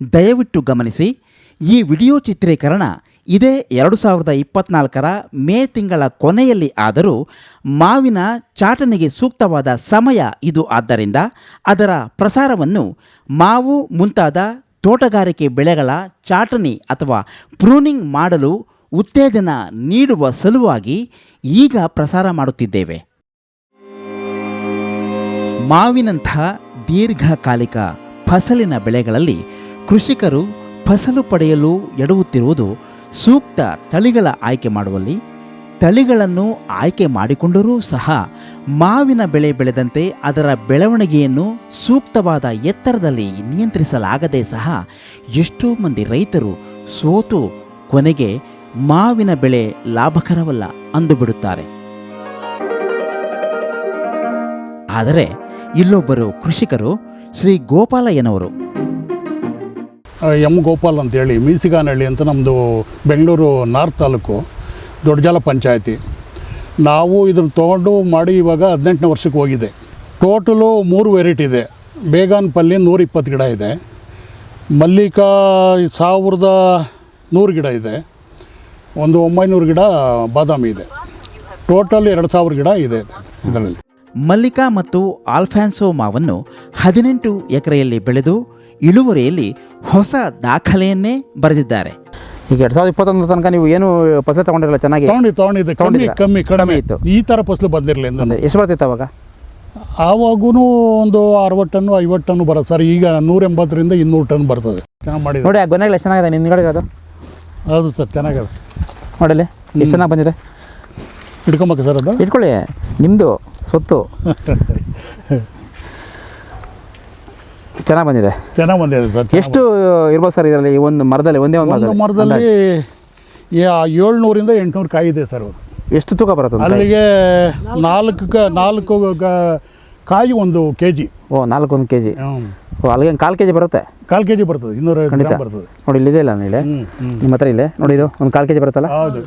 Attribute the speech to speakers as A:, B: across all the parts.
A: ದಯವಿಟ್ಟು ಗಮನಿಸಿ, ಈ ವಿಡಿಯೋ ಚಿತ್ರೀಕರಣ ಇದೇ ಎರಡು ಸಾವಿರದ ಇಪ್ಪತ್ನಾಲ್ಕರ ಮೇ ತಿಂಗಳ ಕೊನೆಯಲ್ಲಿ ಆದರೂ ಮಾವಿನ ಚಾಟನೆಗೆ ಸೂಕ್ತವಾದ ಸಮಯ ಇದು. ಆದ್ದರಿಂದ ಅದರ ಪ್ರಸಾರವನ್ನು ಮಾವು ಮುಂತಾದ ತೋಟಗಾರಿಕೆ ಬೆಳೆಗಳ ಚಾಟನಿ ಅಥವಾ ಪ್ರೂನಿಂಗ್ ಮಾಡಲು ಉತ್ತೇಜನ ನೀಡುವ ಸಲುವಾಗಿ ಈಗ ಪ್ರಸಾರ ಮಾಡುತ್ತಿದ್ದೇವೆ. ಮಾವಿನಂಥ ದೀರ್ಘಕಾಲಿಕ ಫಸಲಿನ ಬೆಳೆಗಳಲ್ಲಿ ಕೃಷಿಕರು ಫಸಲು ಪಡೆಯಲು ಎಡವುತ್ತಿರುವುದು ಸೂಕ್ತ ತಳಿಗಳ ಆಯ್ಕೆ ಮಾಡುವಲ್ಲಿ. ತಳಿಗಳನ್ನು ಆಯ್ಕೆ ಮಾಡಿಕೊಂಡರೂ ಸಹ ಮಾವಿನ ಬೆಳೆ ಬೆಳೆದಂತೆ ಅದರ ಬೆಳವಣಿಗೆಯನ್ನು ಸೂಕ್ತವಾದ ಎತ್ತರದಲ್ಲಿ ನಿಯಂತ್ರಿಸಲಾಗದೆ ಸಹ ಎಷ್ಟೋ ಮಂದಿ ರೈತರು ಸೋತು ಕೊನೆಗೆ ಮಾವಿನ ಬೆಳೆ ಲಾಭಕರವಲ್ಲ ಅಂದುಬಿಡುತ್ತಾರೆ ಆದರೆ ಇಲ್ಲೊಬ್ಬರು ಕೃಷಿಕರು ಶ್ರೀ ಗೋಪಾಲಯ್ಯನವರು
B: ಎಂ ಗೋಪಾಲ್ ಅಂತೇಳಿ, ಮೀಸಿಗಾನಹಳ್ಳಿ ಅಂತ ನಮ್ಮದು ಬೆಂಗಳೂರು ನಾರ್ತ್ ತಾಲೂಕು, ದೊಡ್ಡಜಾಲ ಪಂಚಾಯತಿ. ನಾವು ಇದನ್ನು ತೊಗೊಂಡು ಮಾಡಿ ಇವಾಗ ಹದಿನೆಂಟನೇ ವರ್ಷಕ್ಕೆ ಹೋಗಿದೆ. ಟೋಟಲು ಮೂರು ವೆರೈಟಿ ಇದೆ. ಬೇಗಾನ್ ಪಲ್ಲಿ ನೂರ ಇಪ್ಪತ್ತು ಗಿಡ ಇದೆ. ಮಲ್ಲಿಕಾ ಸಾವಿರದ ನೂರು ಗಿಡ ಇದೆ. ಒಂದು ಒಂಬೈನೂರು ಗಿಡ ಬಾದಾಮಿ ಇದೆ. ಟೋಟಲ್ ಎರಡು ಸಾವಿರ ಗಿಡ ಇದೆ ಇದರಲ್ಲಿ.
A: ಮಲ್ಲಿಕಾ ಮತ್ತು ಆಲ್ಫಾನ್ಸೋ ಮಾವನ್ನು ಹದಿನೆಂಟು ಎಕರೆಯಲ್ಲಿ ಬೆಳೆದು ಇಳುವರಿಯಲ್ಲಿ ಹೊಸ ದಾಖಲೆಯನ್ನೇ ಬರೆದಿದ್ದಾರೆ.
C: ಈಗ ಎರಡು ಸಾವಿರದ ಇಪ್ಪತ್ತೊಂದರ ತನಕ ನೀವು ಏನು ಫಸಲು ತಗೊಂಡಿರಲ್ಲ ಚೆನ್ನಾಗಿ?
B: ತೊಗೊಂಡು ತೊಗೊಂಡಿದ್ದೆ ಕಮ್ಮಿ? ಕಮ್ಮಿ
C: ಕಡಿಮೆ.
B: ಕಡಿಮೆ
C: ಇತ್ತು.
B: ಈ ಥರ ಫಸಲು ಬಂದಿರಲಿಲ್ಲ
C: ಅಂದ್ರೆ ಎಷ್ಟು ಬರ್ತಿತ್ತು ಅವಾಗ?
B: ಆವಾಗೂ ಒಂದು ಅರವತ್ತು ಟನ್ನು ಐವತ್ತು ಟನ್ನು ಬರುತ್ತೆ ಸರ್. ಈಗ ನೂರ ಎಂಬತ್ತರಿಂದ ಇನ್ನೂರು ಟನ್ ಬರ್ತದೆ. ಚೆನ್ನಾಗಿ ಮಾಡಿದೆ
C: ನೋಡಿ ಆ ಗೊನೆಗಳು ಎಷ್ಟು ಚೆನ್ನಾಗಿದೆ ನಿನ್ಗಡೆ ಇರೋದು?
B: ಹೌದು ಸರ್ ಚೆನ್ನಾಗಿದೆ.
C: ನೋಡಲ್ಲಿ ಎಷ್ಟು ಚೆನ್ನಾಗಿ ಬಂದಿದೆ?
B: ಹಿಡ್ಕೊಬೇಕು ಸರ್ ಅದು.
C: ಇಟ್ಕೊಳ್ಳಿ ನಿಮ್ಮದು ಸ್ವತ್ತು ಚೆನ್ನಾಗಿ ಬಂದಿದೆ.
B: ಚೆನ್ನಾಗಿ ಬಂದಿದೆ ಸರ್
C: ಎಷ್ಟು ಇರ್ಬೋದು ಸರ್ ಇದರಲ್ಲಿ ಈ ಒಂದು ಮರದಲ್ಲಿ ಒಂದೇ ಒಂದು ಮರದಲ್ಲಿ?
B: ಏಳ್ನೂರಿಂದ ಎಂಟುನೂರು ಕಾಯಿ ಇದೆ ಸರ್
C: ಎಷ್ಟು ತೂಕ ಬರುತ್ತೆ
B: ಅಲ್ಲಿಗೆ ನಾಲ್ಕು ಕ- ನಾಲ್ಕು ಕಾಯಿ ಒಂದು ಕೆ ಜಿ
C: ಓ ನಾಲ್ಕು ಒಂದು ಕೆ ಜಿ ಓ ಅಲ್ಲಿಗೆ ಕಾಲು ಕೆ ಜಿ ಬರುತ್ತೆ?
B: ಕಾಲು ಕೆ ಜಿ ಬರ್ತದೆ ಇನ್ನೂರ
C: ಖಂಡಿತ.
B: ಬರ್ತದೆ.
C: ನೋಡಿ ಇಲ್ಲಿದೆ ಇಲ್ಲ? ಇಲ್ಲಿ ನಿಮ್ಮ ಹತ್ರ ಇಲ್ಲೇ? ನೋಡಿ ಇದು ಒಂದು ಕಾಲು ಕೆ ಜಿ ಬರುತ್ತಲ್ಲ?
B: ಹೌದು.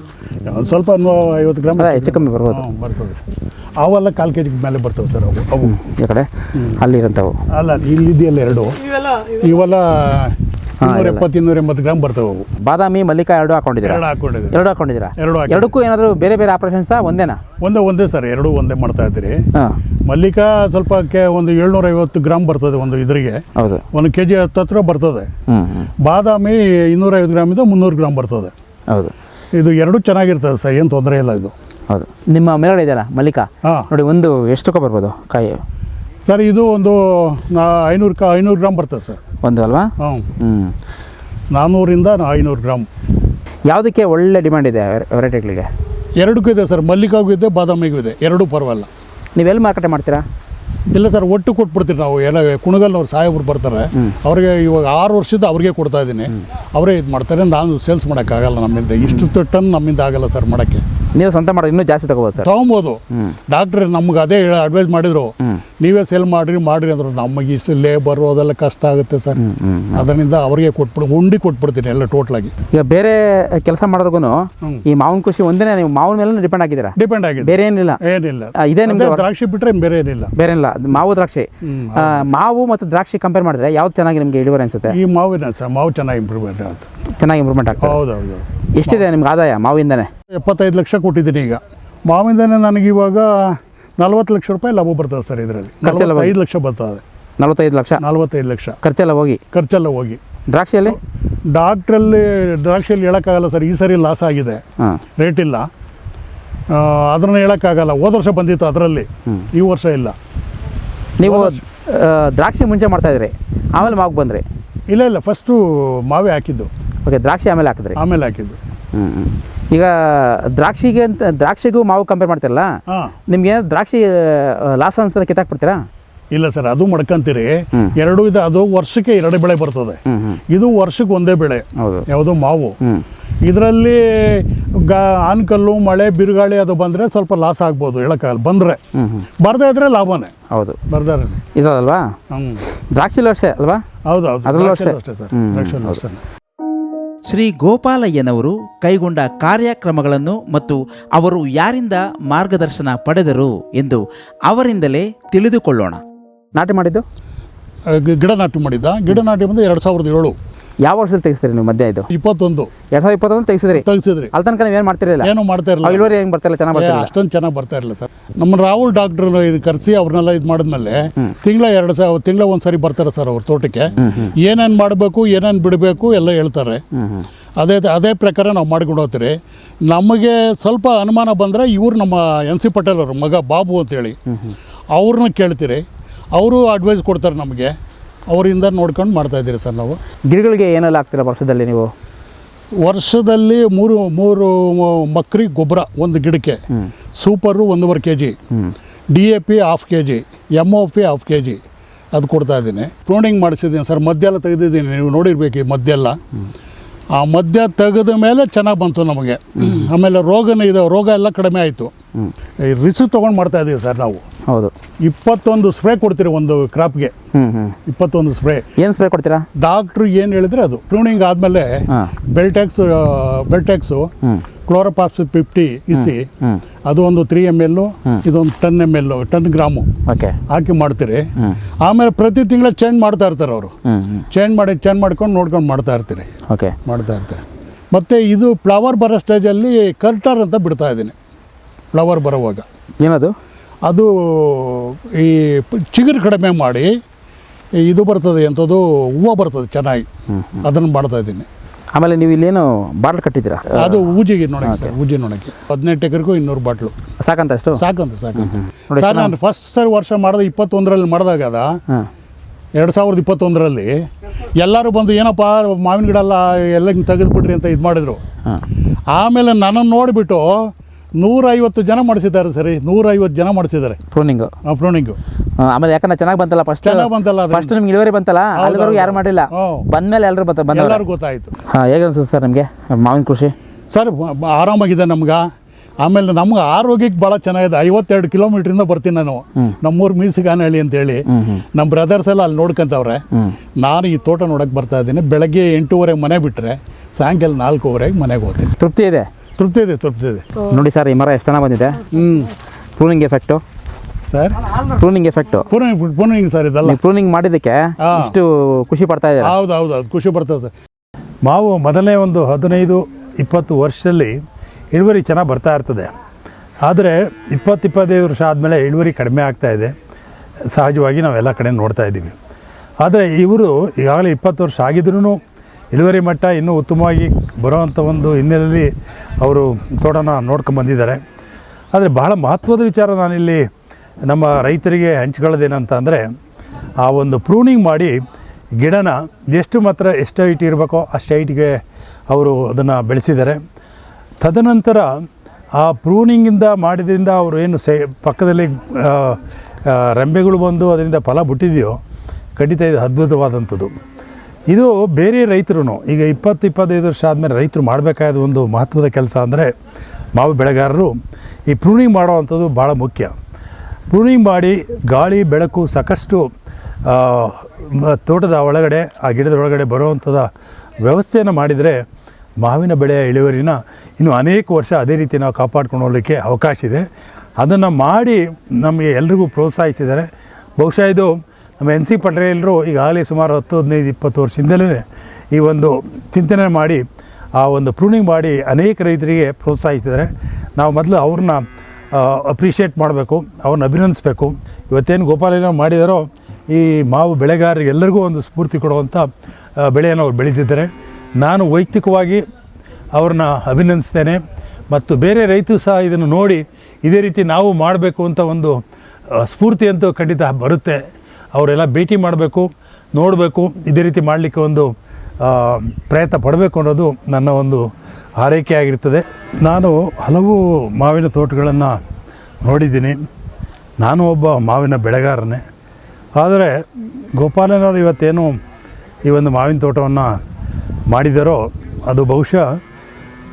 B: ಒಂದು ಸ್ವಲ್ಪ ಐವತ್ತು ಗ್ರಾಮ್
C: ಹೆಚ್ಚು ಕಮ್ಮಿ ಬರ್ಬೋದು.
B: ಬರ್ತದೆ. ಅವೆಲ್ಲ ಕಾಲು ಕೆ ಜಿ ಮೇಲೆ ಬರ್ತವೆ ಸರ್ ಅವು. ಅವು.
C: ಈ ಕಡೆ? ಅಲ್ಲಿರಂಥವು?
B: ಅಲ್ಲ ಇಲ್ಲಿದೆಯಲ್ಲ ಎರಡು. ಇವೆಲ್ಲ ಇನ್ನೂರ ಎಪ್ಪತ್ತು ಇನ್ನೂರ ಎಂಬತ್ತು ಗ್ರಾಮ್ ಬರ್ತವೆ ಅವು.
C: ಬಾದಾಮಿ ಮಲ್ಲಿಕಾ ಎರಡು ಹಾಕೊಂಡಿದ್ದೀರಾ?
B: ಎರಡು ಹಾಕೊಂಡಿದ್ದೀರಾ
C: ಎರಡು ಹಾಕೊಂಡಿದ್ದೀರಾ?
B: ಎರಡು ಹಾಕಿ
C: ಎರಡಕ್ಕೂ ಏನಾದರೂ ಬೇರೆ ಬೇರೆ ಆಪರೇಷನ್ಸಾ ಒಂದೇನಾ?
B: ಒಂದೇ ಒಂದೇ ಸರ್ ಎರಡು ಒಂದೇ ಮಾಡ್ತಾ ಇದ್ದೀರಿ.
C: ಹಾಂ.
B: ಮಲ್ಲಿಕಾ ಸ್ವಲ್ಪ ಕೆ ಒಂದು ಏಳ್ನೂರ ಐವತ್ತು ಗ್ರಾಮ್ ಬರ್ತದೆ ಒಂದು ಇದರಿಗೆ.
C: ಹೌದು.
B: ಒಂದು ಕೆ ಜಿ ಹತ್ತತ್ರ ಬರ್ತದೆ.
C: ಹ್ಞೂ ಹ್ಞೂ
B: ಬಾದಾಮಿ ಇನ್ನೂರೈವತ್ತು ಗ್ರಾಮಿಂದ ಮುನ್ನೂರು ಗ್ರಾಮ್ ಬರ್ತದೆ.
C: ಹೌದು.
B: ಇದು ಎರಡು ಚೆನ್ನಾಗಿರ್ತದೆ ಸರ್ ಏನು ತೊಂದರೆ ಇಲ್ಲ ಇದು.
C: ಹೌದು. ನಿಮ್ಮ ಮೇಲ್ಗಡೆ ಇದೆಯಲ್ಲ ಮಲ್ಲಿಕಾ?
B: ಹಾಂ.
C: ನೋಡಿ ಒಂದು ಎಷ್ಟು ಬರ್ಬೋದು ಕಾಯಿ?
B: ಸರ್ ಇದು ಒಂದು ನಾ ಐನೂರು ಕ ಐನೂರು ಗ್ರಾಮ್ ಬರ್ತದೆ ಸರ್.
C: ಒಂದು ಅಲ್ವಾ?
B: ಹ್ಞೂ.
C: ಹ್ಞೂ
B: ನಾನ್ನೂರಿಂದ ಐನೂರು ಗ್ರಾಮ್
C: ಯಾವುದಕ್ಕೆ ಒಳ್ಳೆ ಡಿಮ್ಯಾಂಡ್ ಇದೆ ವೆರೈಟಿಗಳಿಗೆ?
B: ಎರಡಕ್ಕೂ ಇದೆ ಸರ್ ಮಲ್ಲಿಕಾಗೂ ಇದೆ ಬಾದಾಮಿಗೂ ಇದೆ ಎರಡೂ ಪರವಾಗಿಲ್ಲ.
C: ನೀವೆಲ್ಲಿ ಮಾರ್ಕೆಟ್ ಮಾಡ್ತೀರಾ?
B: ಇಲ್ಲ ಸರ್ ಒಟ್ಟು ಕೊಟ್ಬಿಡ್ತೀವಿ ನಾವು ಎಲ್ಲ ಕುಣಗಲ್ನವ್ರು ಸಾಹೇಬ್ರು ಬರ್ತಾರೆ ಅವ್ರಿಗೆ ಇವಾಗ ಆರು ವರ್ಷದ ಅವ್ರಿಗೆ ಕೊಡ್ತಾ ಇದ್ದೀನಿ. ಅವರೇ ಇದು ಮಾಡ್ತಾರೆ ನಾನು ಸೇಲ್ಸ್ ಮಾಡೋಕ್ಕಾಗಲ್ಲ ನಮ್ಮಿಂದ ಇಷ್ಟು ಟನ್ ನಮ್ಮಿಂದ ಆಗಲ್ಲ ಸರ್ ಮಾಡೋಕ್ಕೆ.
C: ನೀವು ಸ್ವಂತ ಮಾಡೋದು ಇನ್ನೂ ಜಾಸ್ತಿ ತಗೋಬೋದು ಸರ್.
B: ತೊಗೊಬೋದು. ಡಾಕ್ಟ್ರ್ ನಮ್ಗೆ ಅದೇ ಅಡ್ವೈಸ್ ಮಾಡಿದ್ರು. ನೀವೇ ಸೇಲ್ ಮಾಡಿರಿ ಮಾಡಿರಿ ಅಂದ್ರೆ. ನಮಗೆ ಇಷ್ಟು ಲೇಬರ್ ಅದೆಲ್ಲ ಕಷ್ಟ ಆಗುತ್ತೆ ಸರ್. ಅದರಿಂದ ಅವರಿಗೆ ಕೊಟ್ಬಿಡು ಉಂಡಿ ಕೊಟ್ಬಿಡ್ತೀನಿ ಎಲ್ಲ ಟೋಟ್ಲಾಗಿ
C: ಈಗ ಬೇರೆ ಕೆಲಸ
B: ಮಾಡೋದ್ರಿಗೂ
C: ಈ ಮಾವಿನ ಕೃಷಿ ಒಂದೇ ನೀವು ಮಾವಿನ ಮೇಲೆ ಡಿಪೆಂಡ್ ಆಗಿದ್ದೀರಾ?
B: ಡಿಪೆಂಡ್ ಆಗಿದೆ
C: ಬೇರೆ ಏನಿಲ್ಲ.
B: ಏನಿಲ್ಲ.
C: ಇದೇ ನಿಮ್ದು
B: ದ್ರಾಕ್ಷಿ ಬಿಟ್ಟರೆ ಬೇರೆ ಏನಿಲ್ಲ.
C: ಬೇರೆ ಇಲ್ಲ ಮಾವು ದ್ರಾಕ್ಷಿ. ಮಾವು ಮತ್ತು ದ್ರಾಕ್ಷಿ ಕಂಪೇರ್ ಮಾಡಿದ್ರೆ ಯಾವ್ದು ಚೆನ್ನಾಗಿ ನಿಮಗೆ ಇಳುವರಿ ಅನ್ಸುತ್ತೆ?
B: ಈ ಮಾವಿನ ಸರ್ ಮಾವು ಚೆನ್ನಾಗಿ ಇಂಪ್ರೂವ್ಮೆಂಟ್ ಆಗುತ್ತೆ.
C: ಚೆನ್ನಾಗಿ ಇಂಪ್ರೂವ್ಮೆಂಟ್ ಆಗ್ತದೆ.
B: ಹೌದು ಹೌದು
C: ಎಷ್ಟಿದೆ ನಿಮ್ಗೆ ಆದಾಯ ಮಾವಿಂದನೇ?
B: ಎಪ್ಪತ್ತೈದು ಲಕ್ಷ ಕೊಟ್ಟಿದ್ದೀನಿ ಈಗ. ಮಾವಿಂದನೆ ನನಗೆ ಇವಾಗ ನಲ್ವತ್ತು ಲಕ್ಷ ರೂಪಾಯಿ ಲಾಭ ಬರ್ತದೆ ಸರ್ ಇದರಲ್ಲಿ.
C: ಖರ್ಚೆಲ್ಲ
B: ಐದು ಲಕ್ಷ ಬರ್ತದೆ.
C: ನಲ್ವತ್ತೈದು ಲಕ್ಷ?
B: ನಲ್ವತ್ತೈದು ಲಕ್ಷ.
C: ಖರ್ಚೆಲ್ಲ ಹೋಗಿ?
B: ಖರ್ಚೆಲ್ಲ ಹೋಗಿ.
C: ದ್ರಾಕ್ಷಿಯಲ್ಲಿ?
B: ಡಾಕ್ಟ್ರಲ್ಲಿ ದ್ರಾಕ್ಷಿಯಲ್ಲಿ ಹೇಳೋಕ್ಕಾಗಲ್ಲ ಸರ್ ಈ ಸರಿ ಲಾಸ್ ಆಗಿದೆ. ರೇಟ್ ಇಲ್ಲ. ಅದನ್ನು ಹೇಳೋಕ್ಕಾಗಲ್ಲ. ಹೋದ ವರ್ಷ ಬಂದಿತ್ತು ಅದರಲ್ಲಿ. ಈ ವರ್ಷ ಇಲ್ಲ.
C: ನೀವು ದ್ರಾಕ್ಷಿ ಮುಂಚೆ ಮಾಡ್ತಾಯಿದ್ರಿ ಆಮೇಲೆ ಮಾವು ಬಂದ್ರಿ.
B: ಇಲ್ಲ ಇಲ್ಲ. ಫಸ್ಟು ಮಾವೇ ಹಾಕಿದ್ದು.
C: ಓಕೆ ದ್ರಾಕ್ಷಿ ಆಮೇಲೆ ಹಾಕಿದ್ರಿ?
B: ಆಮೇಲೆ ಹಾಕಿದ್ದು.
C: ಹ್ಞೂ. ಈಗ ದ್ರಾಕ್ಷಿಗೆ ಅಂತ ದ್ರಾಕ್ಷಿಗೂ ಮಾವು ಕಂಪೇರ್ ಮಾಡ್ತಿರಲ್ಲ? ನಿಮ್ಗೆ ದ್ರಾಕ್ಷಿ ಲಾಸ್ ಅನ್ಸೋದಕ್ಕೆ ಕಿತ್ತಾಕ್ ಬಿಡ್ತೀರಾ
B: ಇಲ್ಲ ಸರ್ ಅದು ಮಡ್ಕಂತೀರಿ. ಎರಡು ಇದು ಅದು ವರ್ಷಕ್ಕೆ ಎರಡು ಬೆಳೆ ಬರ್ತದೆ. ಇದು ವರ್ಷಕ್ಕೆ ಒಂದೇ ಬೆಳೆ.
C: ಹೌದು.
B: ಯಾವುದು ಮಾವು. ಇದರಲ್ಲಿ ಗ ಆನ್ಕಲ್ಲು ಮಳೆ ಬಿರುಗಾಳಿ ಅದು ಬಂದರೆ ಸ್ವಲ್ಪ ಲಾಸ್ ಆಗ್ಬೋದು ಹೇಳೋಕ್ಕಾಗಲ್ಲ. ಬಂದರೆ.
C: ಹ್ಞೂ
B: ಇದ್ರೆ ಲಾಭನೇ.
C: ಹೌದು.
B: ಬರ್ದೇ
C: ಇದಲ್ವಾ
B: ಹ್ಞೂ
C: ದ್ರಾಕ್ಷಿಲೂ ಅಷ್ಟೇ ಅಲ್ವಾ?
B: ಹೌದು ಹೌದು.
C: ಅಷ್ಟೇ.
B: ಸರ್.
A: ಶ್ರೀ ಗೋಪಾಲಯ್ಯನವರು ಕೈಗೊಂಡ ಕಾರ್ಯಕ್ರಮಗಳನ್ನು ಮತ್ತು ಅವರು ಯಾರಿಂದ ಮಾರ್ಗದರ್ಶನ ಪಡೆದರು ಎಂದು ಅವರಿಂದಲೇ ತಿಳಿದುಕೊಳ್ಳೋಣ.
C: ನಾಟಿ ಮಾಡಿದ್ದು?
B: ಗಿಡ ನಾಟಿ ಮಾಡಿದ್ದ. ಗಿಡ ನಾಟಿ ಬಂದು ಎರಡು ಸಾವಿರದ ಏಳು.
C: ಯಾವ ವರ್ಷದಲ್ಲಿ ತೆಗಿಸ್ತೀರಿ ನೀವು ಮಧ್ಯ ಇದು
B: ಇಪ್ಪತ್ತೊಂದು.
C: ಎರಡ್ ಸಾವಿರದ ಇಪ್ಪತ್ತೊಂದು ತೆಗಿಸಿದ್ರಿ?
B: ತೆಗಿಸಿದ್ರಿ.
C: ಅಲ್ಲಿ ತನಕ ನೀವೇನು ಮಾಡ್ತಿರಲಿಲ್ಲ?
B: ಏನು ಮಾಡ್ತಾ ಇರಲಿಲ್ಲ.
C: ಇಳುವರಿ ಹೆಂಗೆ ಬರ್ತಿಲ್ಲ ಚೆನ್ನಾಗಿ ಬರ್ತಿಲ್ಲ
B: ಅಷ್ಟೊಂದು ಚೆನ್ನಾಗಿ ಬರ್ತಾ ಇರಲಿಲ್ಲ ಸರ್. ನಮ್ಮ ರಾಹುಲ್ ಡಾಕ್ಟರ್ ಇದು ಕರೆಸಿ ಅವ್ರನ್ನೆಲ್ಲ ಇದು ಮಾಡಿದ್ಮೇಲೆ ತಿಂಗಳ ಎರಡು ಸಾವಿರ ತಿಂಗಳ ಒಂದು ಸರಿ ಬರ್ತಾರೆ ಸರ್ ಅವ್ರ ತೋಟಕ್ಕೆ. ಏನೇನು ಮಾಡಬೇಕು ಏನೇನು ಬಿಡಬೇಕು ಎಲ್ಲ ಹೇಳ್ತಾರೆ. ಅದೇ ಅದೇ ಪ್ರಕಾರ ನಾವು ಮಾಡ್ಕೊಂಡು ಹೋಗ್ತೀರಿ. ನಮಗೆ ಸ್ವಲ್ಪ ಅನುಮಾನ ಬಂದರೆ ಇವರು ನಮ್ಮ ಎನ್ ಸಿ ಪಟೇಲ್ ಅವರು ಮಗ ಬಾಬು ಅಂತೇಳಿ. ಅವ್ರನ್ನ ಕೇಳ್ತೀರಿ. ಅವರು ಅಡ್ವೈಸ್ ಕೊಡ್ತಾರೆ ನಮಗೆ. ಅವರಿಂದ ನೋಡ್ಕೊಂಡು ಮಾಡ್ತಾಯಿದ್ದೀರಿ ಸರ್ ನಾವು.
C: ಗಿಡಗಳಿಗೆ ಏನೆಲ್ಲ ಹಾಕ್ತೀರಾ ವರ್ಷದಲ್ಲಿ ನೀವು?
B: ವರ್ಷದಲ್ಲಿ ಮೂರು ಮೂರು ಮಕ್ರಿ ಗೊಬ್ಬರ ಒಂದು ಗಿಡಕ್ಕೆ. ಸೂಪರು ಒಂದೂವರೆ K G D A P half K G M O P half K G ಅದು ಕೊಡ್ತಾ ಇದ್ದೀನಿ. ಪ್ರೂನಿಂಗ್ ಮಾಡಿಸಿದ್ದೀನಿ ಸರ್ ಮಧ್ಯೆಲ್ಲ ತೆಗೆದಿದ್ದೀನಿ. ನೀವು ನೋಡಿರ್ಬೇಕು ಈ ಮಧ್ಯ ಎಲ್ಲ. ಆ ಮಧ್ಯ ತೆಗೆದ ಮೇಲೆ ಚೆನ್ನಾಗಿ ಬಂತು ನಮಗೆ. ಆಮೇಲೆ ರೋಗನೂ ಇದೆ ರೋಗ ಎಲ್ಲ ಕಡಿಮೆ ಆಯಿತು. ಈ ರಿಸ್ಕ್ ತೊಗೊಂಡು ಮಾಡ್ತಾ ಇದ್ದೀವಿ ಸರ್ ನಾವು.
C: ಹೌದು.
B: ಇಪ್ಪತ್ತೊಂದು ಸ್ಪ್ರೇ ಕೊಡ್ತೀರಿ ಒಂದು ಕ್ರಾಪ್ಗೆ. ಇಪ್ಪತ್ತೊಂದು ಸ್ಪ್ರೇ.
C: ಏನು ಸ್ಪ್ರೇ ಕೊಡ್ತೀರಾ?
B: ಡಾಕ್ಟ್ರು ಏನು ಹೇಳಿದ್ರೆ ಅದು. ಪ್ರೂನಿಂಗ್ ಆದಮೇಲೆ ಬೆಲ್ಟ್ಯಾಕ್ಸ್ ಬೆಲ್ಟ್ಯಾಕ್ಸು ಕ್ಲೋರೋಪಾಕ್ಸ್ ಫಿಫ್ಟಿ ಇಸಿ. ಅದು ಒಂದು ತ್ರೀ ಎಂ ಎಲ್ ಇದೊಂದು ten M L ten gram.
C: Okay.
B: ಹಾಕಿ ಮಾಡ್ತೀರಿ. ಆಮೇಲೆ ಪ್ರತಿ ತಿಂಗಳ ಚೇಂಜ್ ಮಾಡ್ತಾ ಇರ್ತಾರೆ ಅವರು. ಚೇಂಜ್ ಮಾಡಿ ಚೇಂಜ್ ಮಾಡ್ಕೊಂಡು ನೋಡ್ಕೊಂಡು ಮಾಡ್ತಾ ಇರ್ತೀರಿ.
C: ಓಕೆ.
B: ಮಾಡ್ತಾ ಇರ್ತಾರೆ. ಮತ್ತು ಇದು ಫ್ಲವರ್ ಬರೋ ಸ್ಟೇಜಲ್ಲಿ ಕರ್ಟರ್ ಅಂತ ಬಿಡ್ತಾ ಇದ್ದೀನಿ. ಫ್ಲವರ್ ಬರುವಾಗ.
C: ಏನದು?
B: ಅದು ಈ ಚಿಗುರು ಕಡಿಮೆ ಮಾಡಿ ಇದು ಬರ್ತದೆ ಎಂಥದ್ದು ಹೂವು ಬರ್ತದೆ ಚೆನ್ನಾಗಿ. ಅದನ್ನು ಮಾಡ್ತಾ ಇದ್ದೀನಿ.
C: ಆಮೇಲೆ ನೀವು ಇಲ್ಲೇನು ಬಾಟ್ಲ್ ಕಟ್ಟಿದ್ದೀರಾ?
B: ಅದು ಊಜಿಗೆ ನೋಡಕ್ಕೆ ಸರ್ ಊಜಿ ನೋಡಕ್ಕೆ ಹದಿನೆಂಟು ಎಕರೆಗೂ ಇನ್ನೂರು ಬಾಟ್ಲು.
C: ಸಾಕಂತ ಅಷ್ಟು?
B: ಸಾಕಂತ ಸಾಕಂತ. ಸರ್ ನಾನು ಫಸ್ಟ್ ಸರ್ ವರ್ಷ ಮಾಡಿದ ಇಪ್ಪತ್ತೊಂದರಲ್ಲಿ ಮಾಡಿದಾಗ ಅದ. ಎರಡು ಸಾವಿರದ ಇಪ್ಪತ್ತೊಂದರಲ್ಲಿ ಎಲ್ಲರೂ ಬಂದು ಏನಪ್ಪ ಮಾವಿನ ಗಿಡ ಎಲ್ಲ ಎಲ್ಲ ತೆಗೆದುಬಿಟ್ರಿ ಅಂತ ಇದು ಮಾಡಿದರು. ಆಮೇಲೆ ನನ್ನನ್ನು ನೋಡಿಬಿಟ್ಟು ನೂರೈವತ್ತು ಜನ ಮಾಡಿಸಿದ್ದಾರೆ ಸರಿ ನೂರೈವತ್ತು ಜನ ಮಾಡಿಸಿದ್ದಾರೆ.
C: ಪ್ರೂನಿಂಗು.
B: ಪ್ರೂನಿಂಗು.
C: ಆಮೇಲೆ ಯಾಕಂದ್ರೆ ಚೆನ್ನಾಗಿ ಬಂತಲ್ಲ ಫಸ್ಟ್
B: ಚೆನ್ನಾಗಿ ಬಂತಲ್ಲ ಅದು
C: ಫಸ್ಟ್ ನಿಮ್ಗೆ ಇಳುವರಿ ಬಂತಲ್ಲ ಅಲ್ಲಿವರೆಗೂ ಯಾರು ಮಾಡಿಲ್ಲ.
B: ಹ್ಮ್.
C: ಬಂದ್ಮೇಲೆ ಎಲ್ಲರೂ ಬಂತ ಬಂದ
B: ಎಲ್ಲರಿಗೂ ಗೊತ್ತಾಯಿತು.
C: ಹಾಂ ಹೇಗೆ ಅನ್ಸುತ್ತೆ ಸರ್ ನಿಮಗೆ? ಮಾವಿನ ಕೃಷಿ?
B: ಸರ್ ಬ- ಬ- ಆರಾಮಾಗಿದೆ ನಮ್ಗೆ. ಆಮೇಲೆ ನಮ್ಗೆ ಆರೋಗ್ಯಕ್ಕೆ ಭಾಳ ಚೆನ್ನಾಗಿದೆ. ಐವತ್ತೆರಡು ಕಿಲೋಮೀಟ್ರಿಂದ ಬರ್ತೀನಿ ನಾನು. ನಮ್ಮೂರು ಮೀಸಗಾನಹಳ್ಳಿ ಅಂತೇಳಿ. ನಮ್ಮ ಬ್ರದರ್ಸ್ ಎಲ್ಲ ಅಲ್ಲಿ ನೋಡ್ಕೊಂತವ್ರೆ. ನಾನು ಈ ತೋಟ ನೋಡಕ್ಕೆ ಬರ್ತಾ ಇದ್ದೀನಿ. ಬೆಳಗ್ಗೆ ಎಂಟೂವರೆಗೆ ಮನೆ ಬಿಟ್ಟರೆ ಸಾಯಂಕಾಲ ನಾಲ್ಕೂವರೆಗೆ ಮನೆಗೆ ಹೋಗ್ತೀನಿ.
C: ತೃಪ್ತಿ ಇದೆ?
B: ತೃಪ್ತಿ ಇದೆ ತೃಪ್ತಿ ಇದೆ.
C: ನೋಡಿ ಸರ್ ಈ ಮರ ಎಷ್ಟು ಚೆನ್ನಾಗಿ ಬಂದಿದೆ?
B: ಹ್ಞೂ
C: pruning effect
B: sir?
C: Pruning effect
B: pruning pruning sir ಇದೆಲ್ಲ.
C: ನೀವು ಪ್ರೂನಿಂಗ್ ಮಾಡಿದ್ದಕ್ಕೆ ಇಷ್ಟು ಖುಷಿ ಪಡ್ತಾ ಇದ್ದಾರೆ?
B: ಹೌದು ಹೌದು ಹೌದು ಖುಷಿ ಪಡ್ತದೆ ಸರ್.
D: ಮಾವು ಮೊದಲನೇ ಒಂದು ಹದಿನೈದು ಇಪ್ಪತ್ತು ವರ್ಷದಲ್ಲಿ ಇಳುವರಿ ಚೆನ್ನಾಗಿ ಬರ್ತಾ ಇರ್ತದೆ. ಆದರೆ ಇಪ್ಪತ್ತು ಇಪ್ಪತ್ತೈದು ವರ್ಷ ಆದಮೇಲೆ ಇಳುವರಿ ಕಡಿಮೆ ಆಗ್ತಾ ಇದೆ. ಸಹಜವಾಗಿ ನಾವೆಲ್ಲ ಕಡೆ ನೋಡ್ತಾ ಇದ್ದೀವಿ. ಆದರೆ ಇವರು ಈಗಾಗಲೇ ಇಪ್ಪತ್ತು ವರ್ಷ ಆಗಿದ್ರೂ ಇಳುವರಿ ಮಟ್ಟ ಇನ್ನೂ ಉತ್ತಮವಾಗಿ ಬರೋವಂಥ ಒಂದು ಹಿನ್ನೆಲೆಯಲ್ಲಿ ಅವರು ತೋಟನ ನೋಡ್ಕೊಂಬಂದಿದ್ದಾರೆ ಆದರೆ ಬಹಳ ಮಹತ್ವದ ವಿಚಾರ ನಾನಿಲ್ಲಿ ನಮ್ಮ ರೈತರಿಗೆ ಹಂಚ್ಕೊಳ್ಳೋದೇನಂತ ಅಂದರೆ, ಆ ಒಂದು ಪ್ರೂನಿಂಗ್ ಮಾಡಿ ಗಿಡನ ಎಷ್ಟು ಮಾತ್ರ ಎಷ್ಟು ಹೈಟ್ ಇರಬೇಕೋ ಅಷ್ಟು ಹೈಟಿಗೆ ಅವರು ಅದನ್ನು ಬೆಳೆಸಿದ್ದಾರೆ. ತದನಂತರ ಆ ಪ್ರೂನಿಂಗಿಂದ ಮಾಡಿದ್ರಿಂದ ಅವರು ಏನು ಸೈ ಪಕ್ಕದಲ್ಲಿ ರೆಂಬೆಗಳು ಬಂದು ಅದರಿಂದ ಫಲ ಬಿಟ್ಟಿದೆಯೋ ಖಂಡಿತ ಇದು ಅದ್ಭುತವಾದಂಥದ್ದು. ಇದು ಬೇರೆ ರೈತರು ಈಗ ಇಪ್ಪತ್ತು, ಇಪ್ಪತ್ತೈದು ವರ್ಷ ಆದಮೇಲೆ ರೈತರು ಮಾಡಬೇಕಾದ ಒಂದು ಮಹತ್ವದ ಕೆಲಸ ಅಂದರೆ ಮಾವು ಬೆಳೆಗಾರರು ಈ ಪ್ರೂನಿಂಗ್ ಮಾಡೋವಂಥದ್ದು ಭಾಳ ಮುಖ್ಯ. ಪ್ರೂನಿಂಗ್ ಮಾಡಿ ಗಾಳಿ, ಬೆಳಕು ಸಾಕಷ್ಟು ತೋಟದ ಒಳಗಡೆ, ಆ ಗಿಡದ ಒಳಗಡೆ ಬರುವಂಥದ ವ್ಯವಸ್ಥೆಯನ್ನು ಮಾಡಿದರೆ ಮಾವಿನ ಬೆಳೆಯ ಇಳುವರಿನ ಇನ್ನು ಅನೇಕ ವರ್ಷ ಅದೇ ರೀತಿ ನಾವು ಕಾಪಾಡ್ಕೊಂಡು ಹೋಗಲಿಕ್ಕೆ ಅವಕಾಶ ಇದೆ. ಅದನ್ನು ಮಾಡಿ ನಮಗೆ ಎಲ್ರಿಗೂ ಪ್ರೋತ್ಸಾಹಿಸಿದ್ದಾರೆ ಬಹುಶಃ ಇದು ನಮ್ಮ ಎನ್ ಸಿ ಪಟೇಲರು ಈಗಾಗಲೇ ಸುಮಾರು ಹತ್ತು, ಹದಿನೈದು, ಇಪ್ಪತ್ತು ವರ್ಷದಿಂದಲೇ ಈ ಒಂದು ಚಿಂತನೆ ಮಾಡಿ, ಆ ಒಂದು ಪ್ರೂನಿಂಗ್ ಮಾಡಿ ಅನೇಕ ರೈತರಿಗೆ ಪ್ರೋತ್ಸಾಹಿಸಿದ್ದಾರೆ. ನಾವು ಮೊದಲು ಅವ್ರನ್ನ ಅಪ್ರಿಷಿಯೇಟ್ ಮಾಡಬೇಕು, ಅವ್ರನ್ನ ಅಭಿನಂದಿಸಬೇಕು. ಇವತ್ತೇನು ಗೋಪಾಲಯ್ಯ ಮಾಡಿದಾರೋ, ಈ ಮಾವು ಬೆಳೆಗಾರರಿಗೆಲ್ಲರಿಗೂ ಒಂದು ಸ್ಫೂರ್ತಿ ಕೊಡುವಂಥ ಬೆಳೆಯನ್ನು ಅವ್ರು ಬೆಳೀತಿದ್ದಾರೆ. ನಾನು ವೈಯಕ್ತಿಕವಾಗಿ ಅವ್ರನ್ನ ಅಭಿನಂದಿಸ್ತೇನೆ. ಮತ್ತು ಬೇರೆ ರೈತರು ಸಹ ಇದನ್ನು ನೋಡಿ, ಇದೇ ರೀತಿ ನಾವು ಮಾಡಬೇಕು ಅಂತ ಒಂದು ಸ್ಫೂರ್ತಿ ಅಂತೂ ಖಂಡಿತ ಬರುತ್ತೆ. ಅವರೆಲ್ಲ ಭೇಟಿ ಮಾಡಬೇಕು, ನೋಡಬೇಕು, ಇದೇ ರೀತಿ ಮಾಡಲಿಕ್ಕೆ ಒಂದು ಪ್ರಯತ್ನ ಪಡಬೇಕು ಅನ್ನೋದು ನನ್ನ ಒಂದು ಆರೈಕೆ ಆಗಿರ್ತದೆ. ನಾನು ಹಲವು ಮಾವಿನ ತೋಟಗಳನ್ನು ನೋಡಿದ್ದೀನಿ. ನಾನು ಒಬ್ಬ ಮಾವಿನ ಬೆಳೆಗಾರನೇ. ಆದರೆ ಗೋಪಾಲನವರು ಇವತ್ತೇನು ಈ ಒಂದು ಮಾವಿನ ತೋಟವನ್ನು ಮಾಡಿದರೋ, ಅದು ಬಹುಶಃ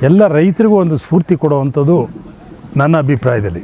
D: ಎಲ್ಲ ರೈತರಿಗೂ ಒಂದು ಸ್ಫೂರ್ತಿ ಕೊಡುವಂಥದ್ದು ನನ್ನ ಅಭಿಪ್ರಾಯದಲ್ಲಿ.